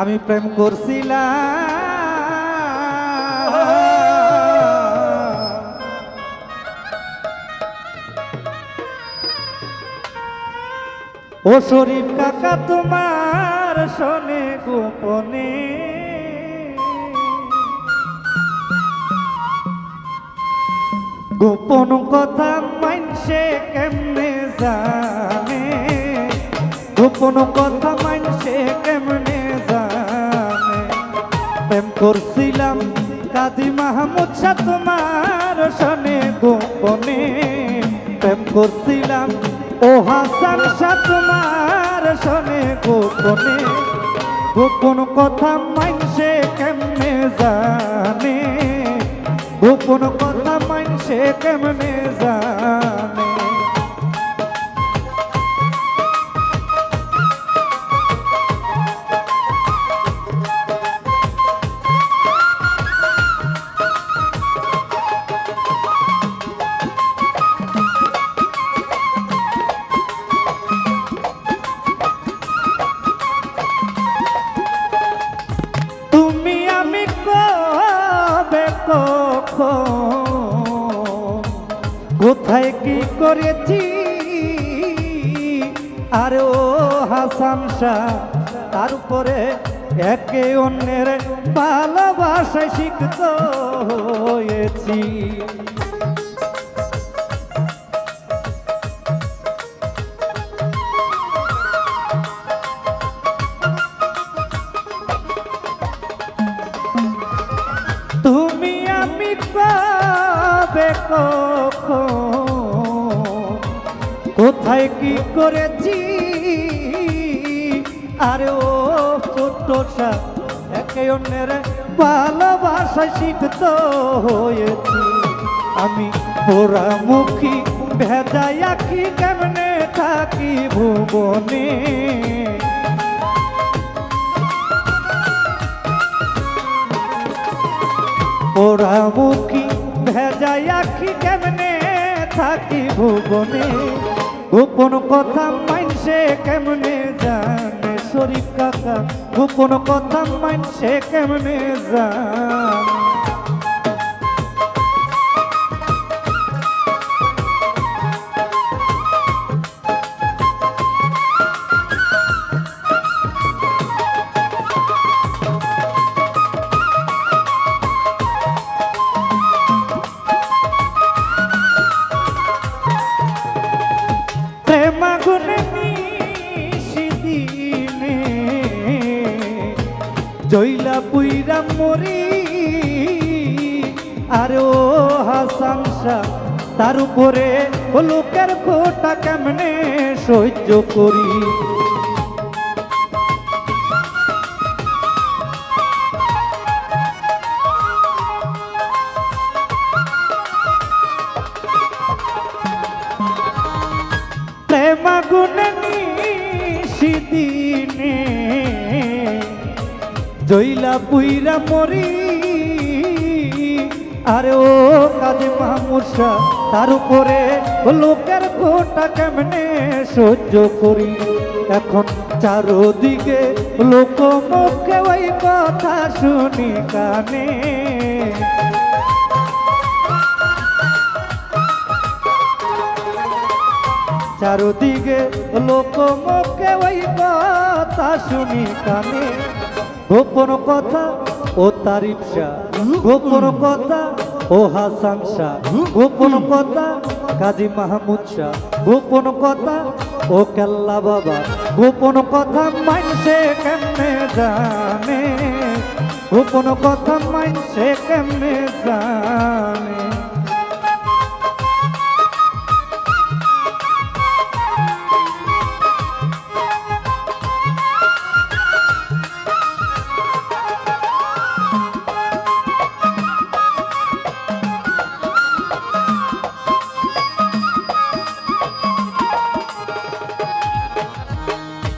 আমি প্রেম করছিলাম। ও শরীফ কাকা তোমার শোনে গোপনে। গোপন কথা মানছে কেমনে জানে? গোপন কথা মানছে কেমনে জানে? প্রেম করছিলাম কাজী মাহমুদ তোমার শোনে গোপনে। প্রেম করছিলাম ও হাসান শাহ তোমার শোনে গোপনে। গোপন কথা মানছে কেমনে জানে? গোপন কথা মানছে কেমনে জানে? কোথায় কি করেছি? আর ও হাসান শাহ তারপরে একে অন্যের ভালোবাসায় শিখত হয়েছি। আমি কখন? কোথায় কি করেছি? আরে ও ছোট্ট একে অন্যের ভালোবাসা শিখত হয়েছি। আমি পোড়ামুখী ভেজাই আখি কেমনে থাকি ভুবনে? পোড়ামুখী ভেজাই আখি কেমনে থাকি ভুবনে? গোপন কথা মানসে কেমনে জানে শরীফ কাকা? গোপন কথা মানসে কেমনে জানে? পুইরা মরি। আর ও হাসান শাহ তার উপরে লোকের খোটা কেমনে সহ্য করি? জইলা পুইরা মরি। আরে ও কাজে মাহমুদ তার উপরে লোকের গোটা কেমনে সহ্য করি? এখন চারোদিকে লোক মুখে ওই কথা শুনি কানে। চারদিকে লোক মুখে ওই কথা শুনি কানে। গোপন কথা ও তারিফ শাহ গোপন কথা ও হাসান শাহ গোপন কথা কাজী মাহমুদ শাহ, গোপন কথা ও কেল্লা বাবা, গোপন কথা মানছে কেমনে জানে? গোপন কথা মানছে কেমনে জানে?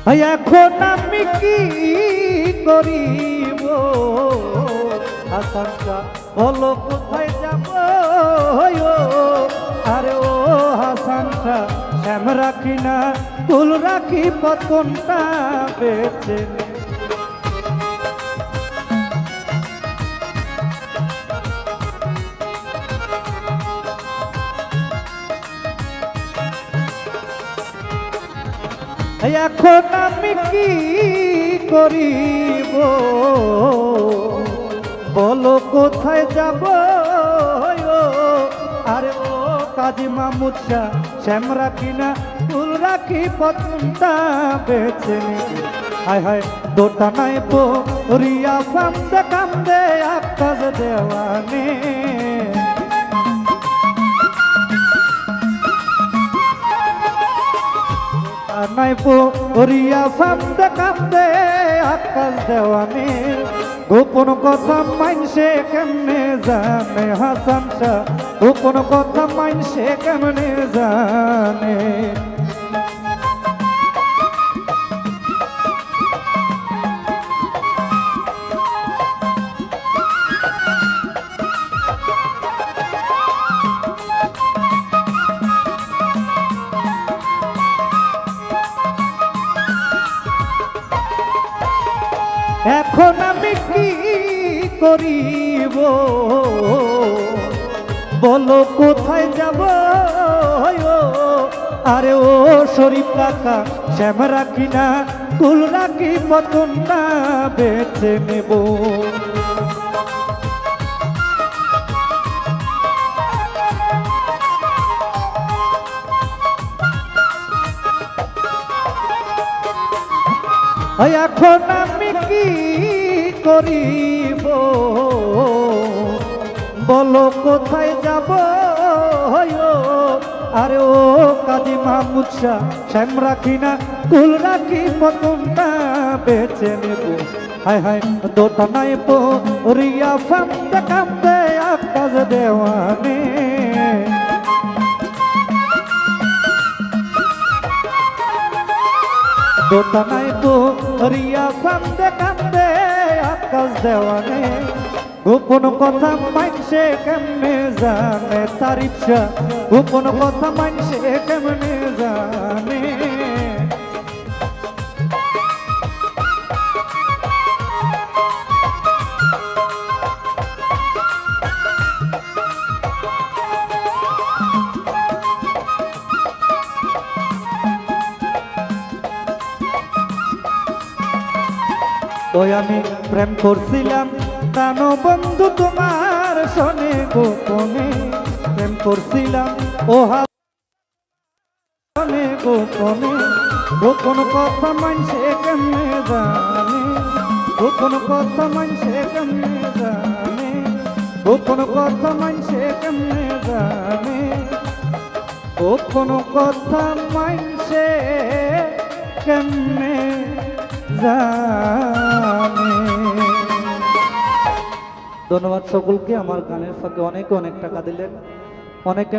এখন আমি কি করিব? হাসানটা বলো, কোথায় যাব? আরে, ও হাসানটা শ্যাম রাখি না ফুল রাখি, পতনটা বেছে এখন আমি কি করিব? বলো কোথায় যাব? আরে ও কাজী শাহ শ্যাম রাখি না ফুল রাখি পতনটা বেছে হায় হায় দোটা নাই পো রিয়া ফান্দে কান্দে আকাশ দেওয়ানে। নাই পরিয়া ফান্দে কান্দে আকাশ দেওয়ানি। গোপন কথা মাইনসে কেমনে জানে হাসান শাহ? গোপন কথা মাইনসে কেমনে জানে? করিব? বলো, কোথায় যাব? আরে ও শরীফ কাকা শ্যাম রাখি না কুল রাখি মতন না বেছে নেব? এখন করিব? বলো, কোথায় যাব? আরে ও কাজী মাহমুদ শাহ, শ্যাম রাখি না, কুল রাখি মতন না বেছে নেব। হায় হায় দোটা নাই পো রিয়া ফান্দে কান্দে আকাশ দেওয়ানে। দোটা নাই তো রিয়া আকাশ দেওয়ানে, গোপন কথা মানছে কেমনে জানে? তারিফ শাহ গোপন কথা মানছে কেমনে জানে? ওই আমি প্রেম করছিলাম কেন বন্ধু তোমার শোনে গোপনে। প্রেম করছিলাম ও হা শোনে গোপনে। গোপন কথা মানছে কেমনে জানে? গোপন কথা মানছে কেমনে জানে? গোপন কথা মানছে কেমনে জানে? গোপন কথা মানছে কেমনে জানে? ধন্যবাদ সকলকে আমার গানের ফাঁকে অনেকে অনেক টাকা দিলেন। অনেকে